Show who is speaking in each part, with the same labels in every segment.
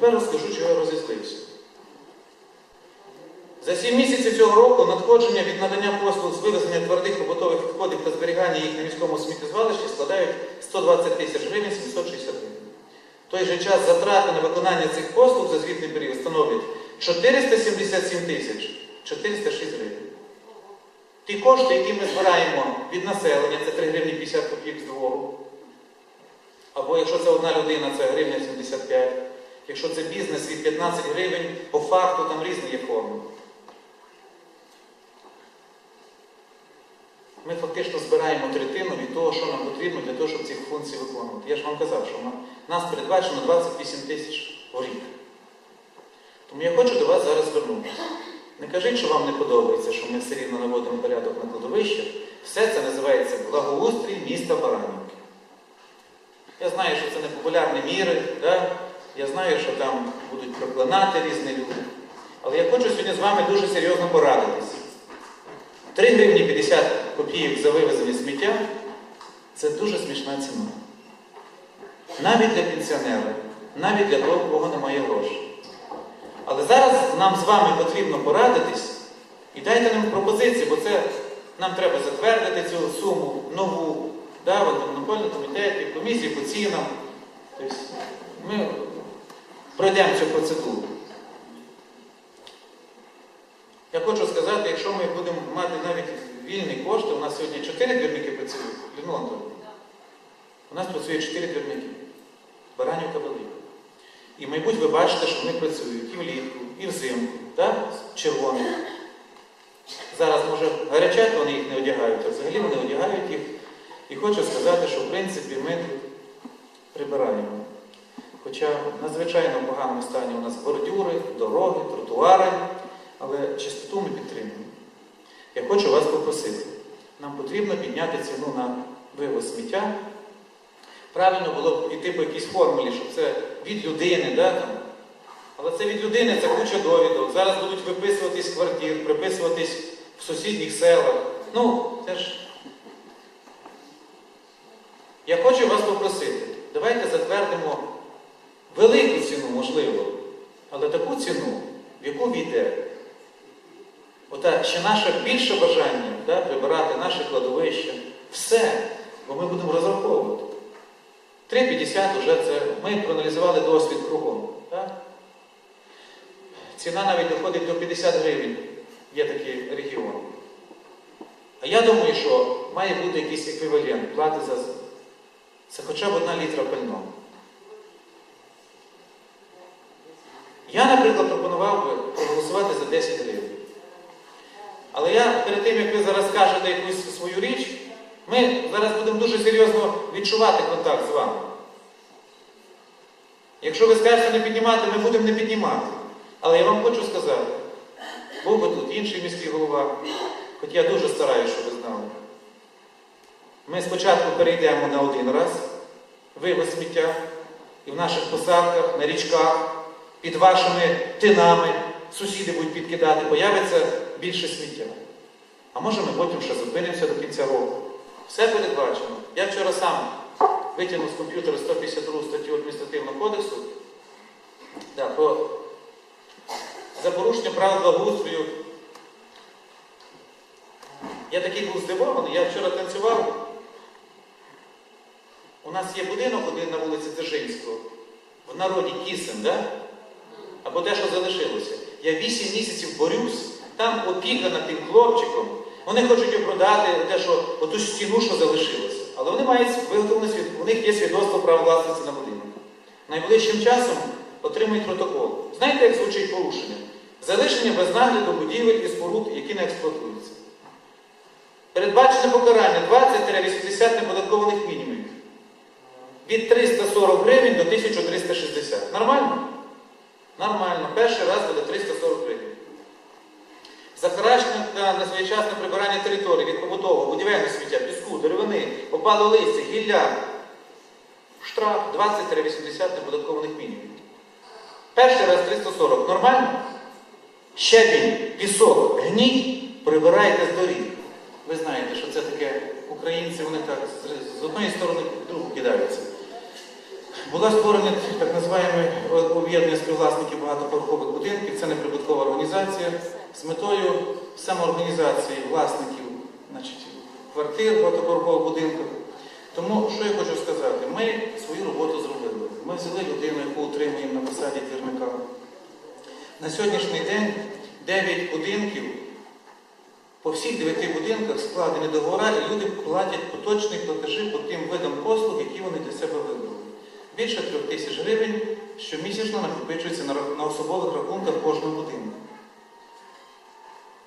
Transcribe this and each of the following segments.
Speaker 1: Тепер розкажу, чого я розізлився. За 7 місяців цього року надходження від надання послуг з вивезення твердих побутових відходів та зберігання їх на міському сміттєзвалищі складають 120 тисяч гривень 760 гривень. Той же час затрати на виконання цих послуг за звітний період становлять 477 тисяч 406 гривень. Ті кошти, які ми збираємо від населення, це 3 гривні 50 копійок з двору. Або якщо це одна людина, це гривня 75. Якщо це бізнес від 15 гривень, по факту там різні є форми. Ми фактично збираємо третину від того, що нам потрібно для того, щоб ці функції виконувати. Я ж вам казав, що нас передбачено 28 тисяч в рік. Тому я хочу до вас зараз звернутися. Не кажіть, що вам не подобається, що ми все рівно наводимо порядок на кладовищах. Все це називається благоустрій міста Баранівки. Я знаю, що це не популярні міри, да? Я знаю, що там будуть проклинати різні люди. Але я хочу сьогодні з вами дуже серйозно порадитись. 3 гривні 50 копійок за вивезення сміття це дуже смішна ціна. Навіть для пенсіонера, навіть для того, кого немає грошей. Але зараз нам з вами потрібно порадитись і дайте нам пропозиції, бо це нам треба затвердити цю суму нову, да, в антимонопольному комітеті, комісії по цінам. Тобто ми пройдемо цю процедуру. Я хочу сказати, якщо ми будемо мати навіть вільні кошти, у нас сьогодні 4 двірники працюють, Людмила Антонівна, у нас працює 4 двірники. Баранівка велика. І, мабуть, ви бачите, що вони працюють і влітку, і взимку, так? червоних. Зараз, може, гарячать вони їх не одягають, а взагалі вони одягають їх. І хочу сказати, що в принципі ми тут прибираємо. Хоча в надзвичайно поганому стані у нас бордюри, дороги, тротуари, але чистоту ми підтримуємо. Я хочу вас попросити. Нам потрібно підняти ціну на вивоз сміття. Правильно було б йти по якійсь формулі, щоб це від людини, да, але це від людини, це куча довідок. Зараз будуть виписуватись з квартир, приписуватись в сусідніх селах. Ну, це ж. Я хочу вас попросити, давайте затвердимо велику ціну, можливо, але таку ціну, в яку війде. Ота ще наше більше бажання да, прибирати наше кладовище, все, бо ми будемо розраховувати. 3,50 вже це, ми проаналізували досвід кругом. Так? Ціна навіть доходить до 50 гривень. Є такі регіони. А я думаю, що має бути якийсь еквівалент плати за це хоча б одна літра пального. Я, наприклад, пропонував би проголосувати за 10 гривень. Але я перед тим, як ви зараз скажете якусь свою річ, ми зараз будемо дуже серйозно відчувати контакт з вами. Якщо ви скажете не піднімати, ми будемо не піднімати. Але я вам хочу сказати, був би тут інший міський голова, хоч я дуже стараюся, щоб ви знали. Ми спочатку перейдемо на один раз вивез сміття і в наших посадках, на річках, під вашими тинами сусіди будуть підкидати, появиться більше сміття. А може ми потім ще зупинимося до кінця року. Все передбачено. Я вчора сам витягнув з комп'ютера 152 статтю адміністративного кодексу да, про за порушення правил благоустрою. Я такий був здивований, я вчора танцював. У нас є будинок один на вулиці Дзержинського, в народі Кісен, да? Або те, що залишилося. Я 8 місяців борюсь, там опіка над тим хлопчиком. Вони хочуть продати те, що оту стіну, що залишилося. Але вони мають виготовлене у них є свідоцтво права власності на будинок. Найближчим часом отримують протокол. Знаєте, як звучить порушення? Залишення без нагляду будівель і споруд, які не експлуатуються. Передбачене покарання 20-80 неподаткованих мінімумів. Від 340 гривень до 1360. Нормально? Нормально. Перший раз буде 340 гривень. Закрашення та несвоєчасне прибирання території від побутового, будівельного сміття, піску, деревини, опалого листя, гілля. Штраф 20-80 неподаткованих мінімумів. Перший раз 340. Нормально? Щебінь, пісок, гній прибирайте з доріг. Ви знаєте, що це таке українці, вони так з- одної сторони в другу кидаються. Була створена так називаємо об'єднання співвласників багатоповерхових будинків. Це неприбуткова організація з метою самоорганізації власників значить, квартир в багатоповерхових будинках. Тому що я хочу сказати, ми свою роботу зробили. Ми взяли людину, яку утримуємо на посаді двірника. На сьогоднішній день 9 будинків, по всіх 9 будинках складені договори, і люди платять поточні платежі по тим видам послуг, які вони для себе вибрали. Більше трьох тисяч гривень щомісячно накопичується на, особових рахунках кожного будинку.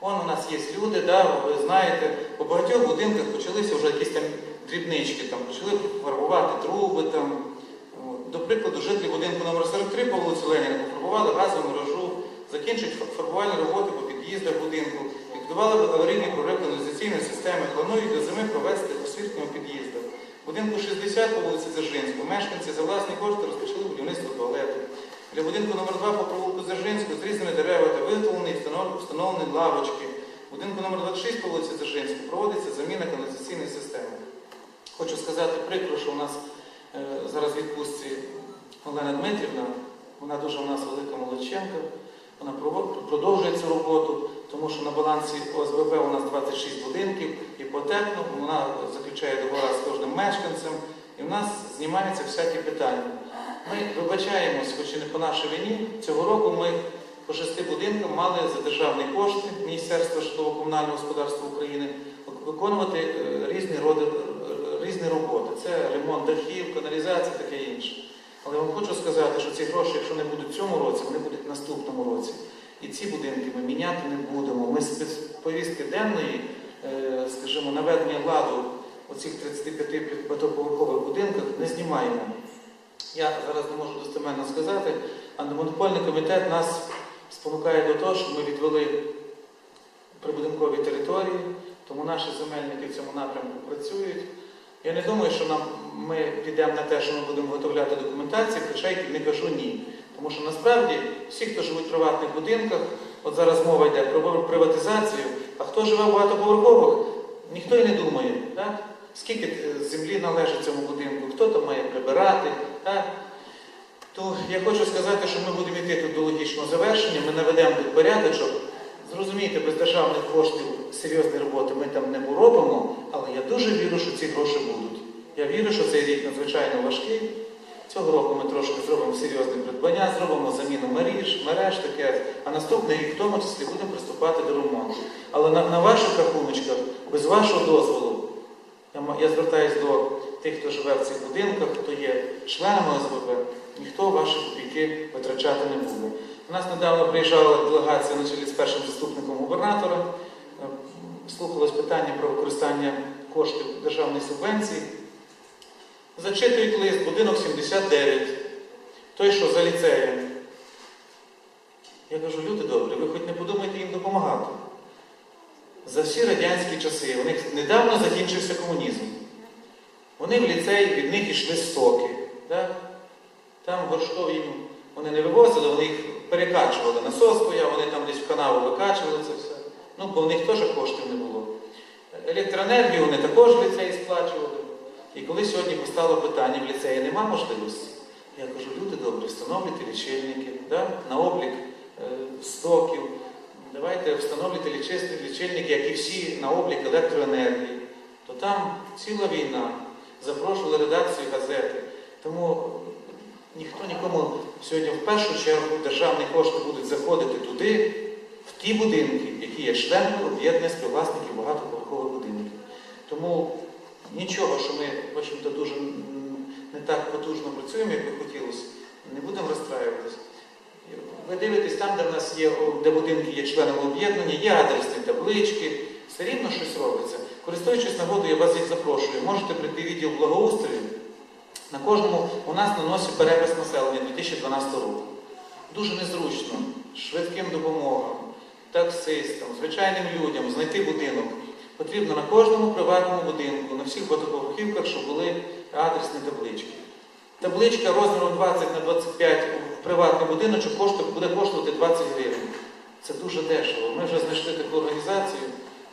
Speaker 1: Вон у нас є люди, да, ви знаєте, по багатьох будинках почалися вже якісь там дрібнички, там, почали фарбувати труби. Там. До прикладу, жителі будинку номер 43 по вулиці Леніна пофарбували газову мережу, закінчують фарбувальні роботи по під'їздах будинку, ліквідували аварійний прорив каналізаційної системи, планують до зими провести освітлення у під'їздах. Будинку 60 по вулиці Дзержинську мешканці за власні кошти розпочали будівництво туалету. Для будинку номер 2 по провулку Дзержинську зрізані дерева та виготовлені встановлені лавочки. Будинку номер 26 по вулиці Дзержинську проводиться заміна каналізаційної системи. Хочу сказати прикро, що у нас е, зараз в відпустці Олена Дмитрівна, вона дуже у нас велика молодченка, вона продовжує цю роботу, тому що на балансі ОСББ у нас 26 будинків, іпотекно, вона заключає договори з кожним мешканцем, і в нас знімаються всякі питання. Ми вибачаємось, хоч і не по нашій вині. Цього року ми по шести будинкам мали за державні кошти Міністерства житлово-комунального господарства України виконувати е, різні роди різні роботи. Це ремонт дахів, каналізація, таке інше. Але я вам хочу сказати, що ці гроші, якщо не будуть в цьому році, вони будуть в наступному році. І ці будинки ми міняти не будемо. Ми з повістки денної, е, скажімо, наведення ладу у цих 35 багатоповерхових будинках не знімаємо. Я зараз не можу достеменно сказати, антимонопольний комітет нас спонукає до того, щоб ми відвели прибудинкові території, тому наші земельники в цьому напрямку працюють. Я не думаю, що нам, ми підемо на те, що ми будемо виготовляти документацію, хоча й не кажу ні. Тому що насправді всі, хто живуть в приватних будинках, от зараз мова йде про приватизацію, а хто живе в багатоповерхових, ніхто і не думає. Так? Скільки землі належить цьому будинку, хто там має прибирати. Так? То я хочу сказати, що ми будемо йти тут до логічного завершення, ми наведемо тут порядочок. Зрозумійте, без державних коштів серйозної роботи ми там не поробимо, але я дуже вірю, що ці гроші будуть. Я вірю, що цей рік надзвичайно важкий. Цього року ми трошки зробимо серйозне придбання, зробимо заміну мереж, мереж таке, а наступний рік в тому числі будемо приступати до ремонту. Але на, на ваших рахуночках, без вашого дозволу, я, я звертаюся до тих, хто живе в цих будинках, хто є членами ОСББ, ніхто ваші копійки витрачати не буде. У нас недавно приїжджала делегація на чолі з першим заступником губернатора, е, слухалось питання про використання коштів державної субвенції. Зачитують лист, будинок 79, той, що за ліцеєм. Я кажу, люди добрі, ви хоч не подумайте їм допомагати. За всі радянські часи, у них недавно закінчився комунізм. Вони в ліцей, від них йшли соки. Так? Там горшков їм вони не вивозили, вони їх перекачували. Насос стояв, вони там десь в канаву викачували це все. Ну, бо в них теж коштів не було. Електроенергію вони також в ліцеї сплачували. І коли сьогодні постало питання, в ліцеї нема можливості, я кажу, люди добрі, встановлюйте лічильники да, на облік е, стоків. Давайте встановлюйте лічильники, як і всі на облік електроенергії. То там ціла війна. Запрошували редакцію газети. Тому ніхто нікому сьогодні в першу чергу державні кошти будуть заходити туди, в ті будинки, які є членами об'єднання співвласників багатоповерхових будинків. Тому нічого, що ми, в общем-то, дуже не так потужно працюємо, як би хотілося, не будемо розстраюватися. Ви дивитесь там, де в нас є, де будинки є членами об'єднання, є адресні таблички, все рівно щось робиться. Користуючись нагодою, я вас їх запрошую. Можете прийти в відділ благоустрою. На кожному у нас на носі перепис населення 2012 року. Дуже незручно швидким допомогам, таксистам, звичайним людям знайти будинок. Потрібно на кожному приватному будинку, на всіх багатоповерхівках, щоб були адресні таблички. Табличка розміром 20 на 25 в приватний будиночок буде коштувати 20 гривень. Це дуже дешево. Ми вже знайшли таку організацію,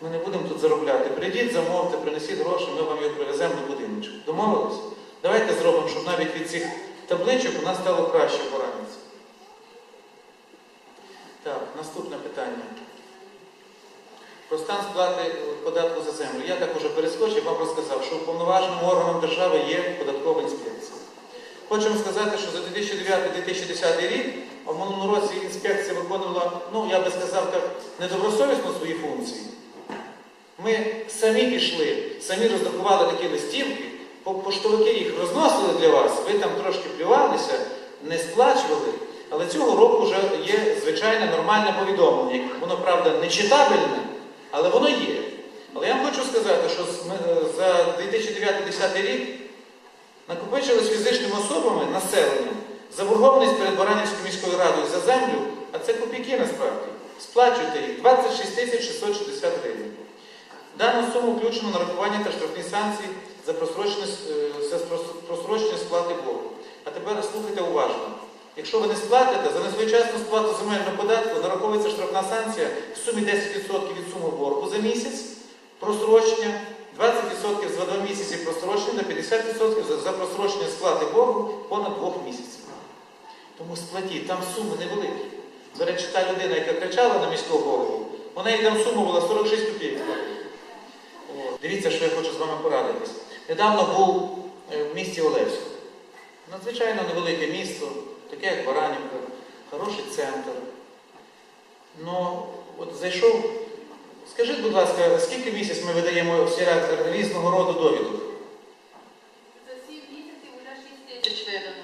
Speaker 1: ми не будемо тут заробляти. Прийдіть, замовте, принесіть гроші, ми вам його привеземо до будиночку. Домовились? Давайте зробимо, щоб навіть від цих табличок у нас стало краще по Так, наступне питання. Про стан сплати е, податку за землю. Я так уже перескочив, вам розказав, що уповноваженим органом держави є податкова інспекція. Хочемо сказати, що за 2009-2010 рік а в минулому році інспекція виконувала, ну я би сказав так, недобросовісно свої функції. Ми самі пішли, самі роздрукували такі листівки, по- поштовики їх розносили для вас, ви там трошки плювалися, не сплачували. Але цього року вже є звичайне нормальне повідомлення. Воно, правда, не читабельне, але воно є. Але я вам хочу сказати, що е, за 2009-2010 рік накопичились фізичними особами, населенням, заборгованість перед Баранівською міською радою за землю, а це копійки насправді. Сплачуйте їх 26 тисяч 660 гривень. Дану суму включено нарахування та штрафні санкції за просрочення, е, сплати боргу. А тепер слухайте уважно. Якщо ви не сплатите, за несвоєчасну сплату земельного податку нараховується штрафна санкція в сумі 10% від суми боргу за місяць, просрочення, 20% за 2 місяці просрочення та 50% за- просрочення сплати боргу понад 2 місяців. Тому сплатіть, там суми невеликі. До речі, та людина, яка кричала на міського голову, у неї там сума була 46 копійок. Дивіться, що я хочу з вами порадитись. Недавно був е, в місті Олевську. Надзвичайно невелике місто, таке як Баранівка, хороший центр. Ну, от зайшов. Скажіть, будь ласка, скільки місяць ми видаємо всіляк різного роду довідок?
Speaker 2: За 7 місяців вже 6 тисяч видано.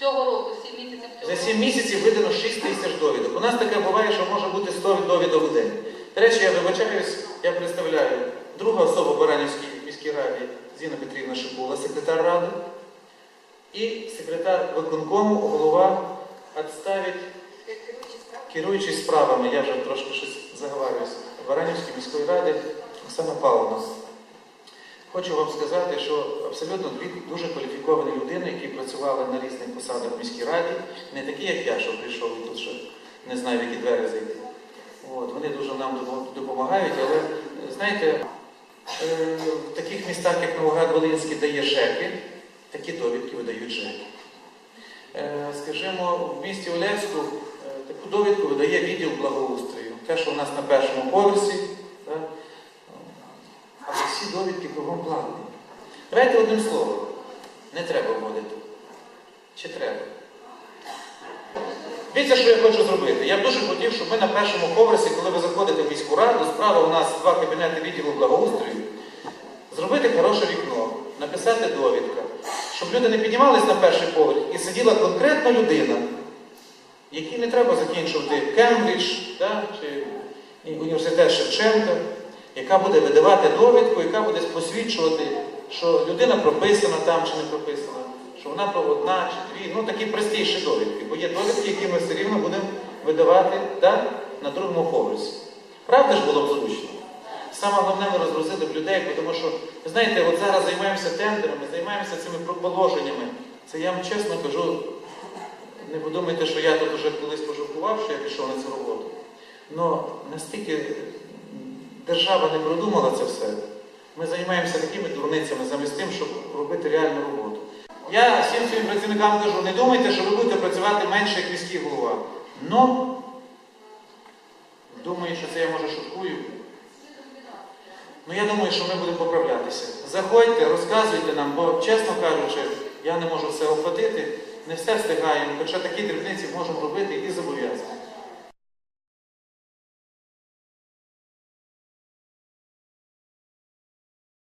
Speaker 2: Цього року 7 місяців цього
Speaker 1: За 7 місяців видано 6 тисяч довідок. У нас таке буває, що може бути 100 довідок в день. До речі, я вибачаюсь, я представляю друга особа Баранівській міській раді Зіна Петрівна Шипула, секретар ради, і секретар виконкому, голова відставить керуючий справами, я вже трошки щось заговарююсь, Баранівської міської ради Оксана Павловна. Хочу вам сказати, що абсолютно дві дуже кваліфіковані людини, які працювали на різних посадах в міській раді, не такі, як я, що прийшов і тут ще не знаю, в які двері зайти. От, вони дуже нам допомагають, але знаєте, е, в таких містах, як Новоград-Волинський, дає ЖЕКи, такі довідки видають ЖЕКи. Е, Скажімо, в місті Олевську е, таку довідку видає відділ благоустрою. Те, що у нас на першому поверсі, да? але всі довідки кругом платні. Давайте одним словом, не треба вводити. Чи треба? Дивіться, що я хочу зробити. Я б дуже хотів, щоб ми на першому поверсі, коли ви заходите в міську раду, справа у нас два кабінети відділу благоустрою, зробити хороше вікно, написати довідка, щоб люди не піднімались на перший поверх і сиділа конкретна людина, якій не треба закінчувати Кембридж да, чи університет Шевченка, яка буде видавати довідку, яка буде посвідчувати, що людина прописана там чи не прописана, що вона одна чи дві, ну такі простіші довідки, бо є довідки, які ми все рівно будемо видавати да, на другому поверсі. Правда ж було б зручно? Саме головне, ми розгрузили б людей, тому що, ви знаєте, от зараз займаємося тендерами, займаємося цими положеннями. Це я вам чесно кажу, не подумайте, що я тут уже колись пожалкував, що я пішов на цю роботу. Но настільки держава не продумала це все. Ми займаємося такими дурницями замість тим, щоб робити реальну роботу. Я всім своїм працівникам кажу, не думайте, що ви будете працювати менше як міський голова. Ну, думаю, що це я може шуткую. Ну я думаю, що ми будемо поправлятися. Заходьте, розказуйте нам, бо, чесно кажучи, я не можу все охватити, не все встигаємо, хоча такі дрібниці можемо робити і зобов'язані.